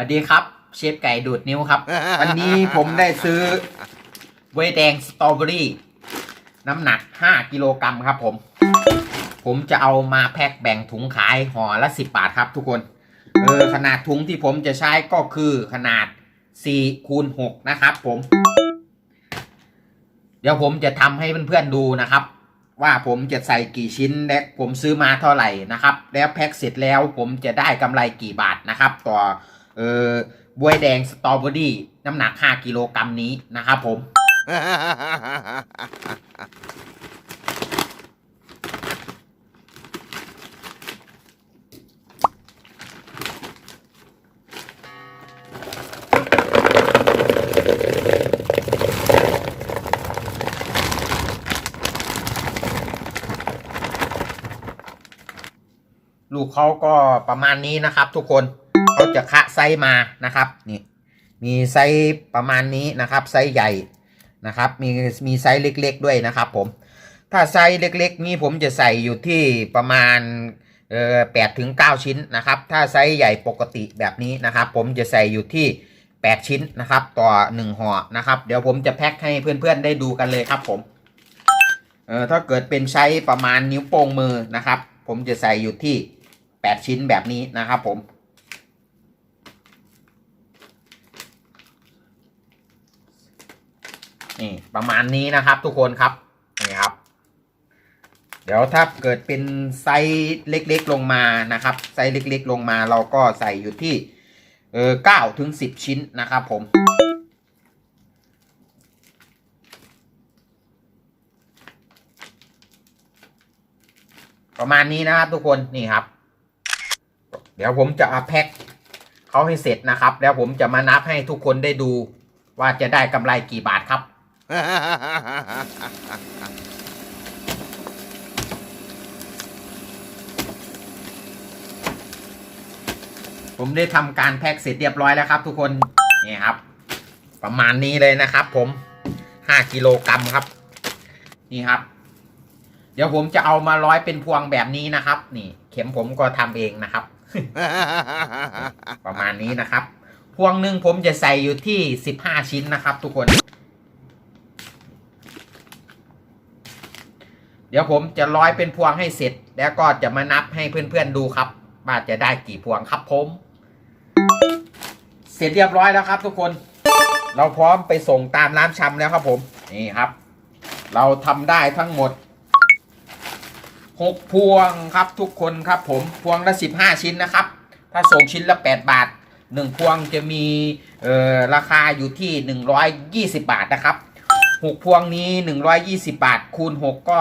วัสดีครับ เชฟไก่ดูดนิ้วครับ วันนี้ผมได้ซื้อเวยแดงสตรอเบอรี่ น้ำหนัก 5 กิโลกรัมครับผม ผมจะเอามาแพ็คแบ่งถุงขายห่อละ10 บาทครับทุกคน เออขนาดถุงที่ผมจะใช้ก็คือขนาด4คูณ6นะครับผม เดี๋ยวผมจะทำให้เพื่อนๆดูนะครับ ว่าผมจะใส่กี่ชิ้นและผมซื้อมาเท่าไหร่นะครับ แล้วแพ็คเสร็จแล้วผมจะได้กำไรกี่บาทนะครับ ต่อ เออบวยแดงสตรอเบอรี่น้ำหนัก 5 กิโลกรัมนี้นะครับผม ลูกเขาก็ประมาณนี้นะครับทุกคน เขาจะคะไซส์มานะครับนี่มีไซส์ประมาณนี้นะครับไซส์ใหญ่นะครับมีมีไซส์เล็กๆด้วยนะครับผมถ้าไซส์เล็กๆ นี้ผมจะใส่อยู่ที่ประมาณเอ่อแปดถึงเก้าชิ้นนะครับ ถ้าไซส์ใหญ่ปกติแบบนี้นะครับ ผมจะใส่อยู่ที่8ชิ้นนะครับ ต่อ1ห่อนะครับ เดี๋ยวผมจะแพ็คให้เพื่อนๆได้ดูกันเลยครับผมเอ่อถ้าเกิดเป็นไซส์ประมาณนิ้วโป้งมือนะครับ ผมจะใส่อยู่ที่8ชิ้นแบบนี้นะครับผม นี่ประมาณนี้นะครับทุกคนครับนี่ครับ เดี๋ยวถ้าเกิดเป็นไซส์เล็กๆลงมานะครับ ไซส์เล็กๆลงมาเราก็ใส่อยู่ที่เออเก้าถึงสิบชิ้นนะครับผมประมาณนี้นะครับทุกคนนี่ครับ เดี๋ยวผมจะอาแพ็คเขาให้เสร็จนะครับ แล้วผมจะมานับให้ทุกคนได้ดูว่าจะได้กำไรกี่บาทครับ ผมได้ทำการแพ็คเสร็จเรียบร้อยแล้วครับ ทุกคนนี่ครับ ประมาณนี้เลยนะครับ ผมห้ากิโลกรัมครับ นี่ครับ เดี๋ยวผมจะเอามาร้อยเป็นพวงแบบนี้นะครับ นี่ เข็มผมก็ทำเองนะครับ ประมาณนี้นะครับ พวงหนึ่งผมจะใส่อยู่ที่สิบห้าชิ้นนะครับ ทุกคน เดี๋ยวผมจะร้อยเป็นพวงให้เสร็จ แล้วก็จะมานับให้เพื่อนๆดูครับว่าจะได้กี่พวงครับผม เสร็จเรียบร้อยแล้วครับ ทุกคน เราพร้อมไปส่งตามร้านชำแล้วครับผม นี่ครับ เราทำได้ทั้งหมดหกพวงครับทุกคนครับผมพวงละสิบห้าชิ้นนะครับ ถ้าส่งชิ้นละแปดบาทหนึ่งพวงจะมีเออราคาอยู่ที่หนึ่งร้อยยี่สิบาทนะครับหกพวงนี้หนึ่งร้อยยี่สิบาท คูณหกก็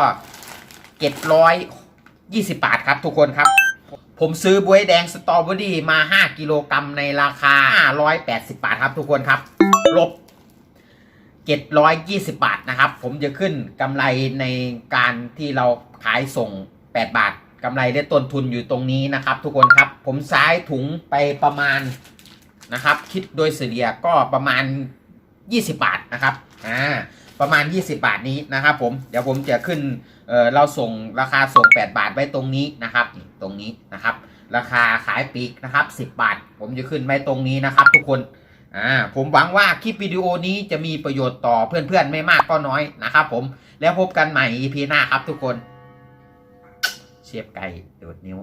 เจ็ดร้อยยี่สิบาทครับทุกคนครับ ผมซื้อบวยแดงสตรอเบอรี่มา5กิโลกรัมในราคา580บาทครับทุกคนครับ ลบ720บาทนะครับ ผมจะขึ้นกำไรในการที่เราขายส่ง8บาทกำไรและต้นทุนอยู่ตรงนี้นะครับ ทุกคนครับ ผมซ้ายถุงไปประมาณนะครับ คิดโดยเฉลี่ยก็ประมาณ 20 บาทนะครับ อ่า ประมาณ 20 บาทนี้นะครับผมเดี๋ยวผมจะขึ้นเเราส่งราคาส่ง 8 บาทไว้ตรงนี้นะครับตรงนี้นะครับ ราคาขายปีกนะครับ 10 บาท ผมจะขึ้นไว้ตรงนี้นะครับ ทุกคนอ่าผมหวังว่าคลิปวิดีโอนี้จะมีประโยชน์ต่อเพื่อนๆไม่มากก็น้อยนะครับผมแล้วพบกันใหม่ EP หน้าครับทุกคน เชียบไก่โดดนิ้ว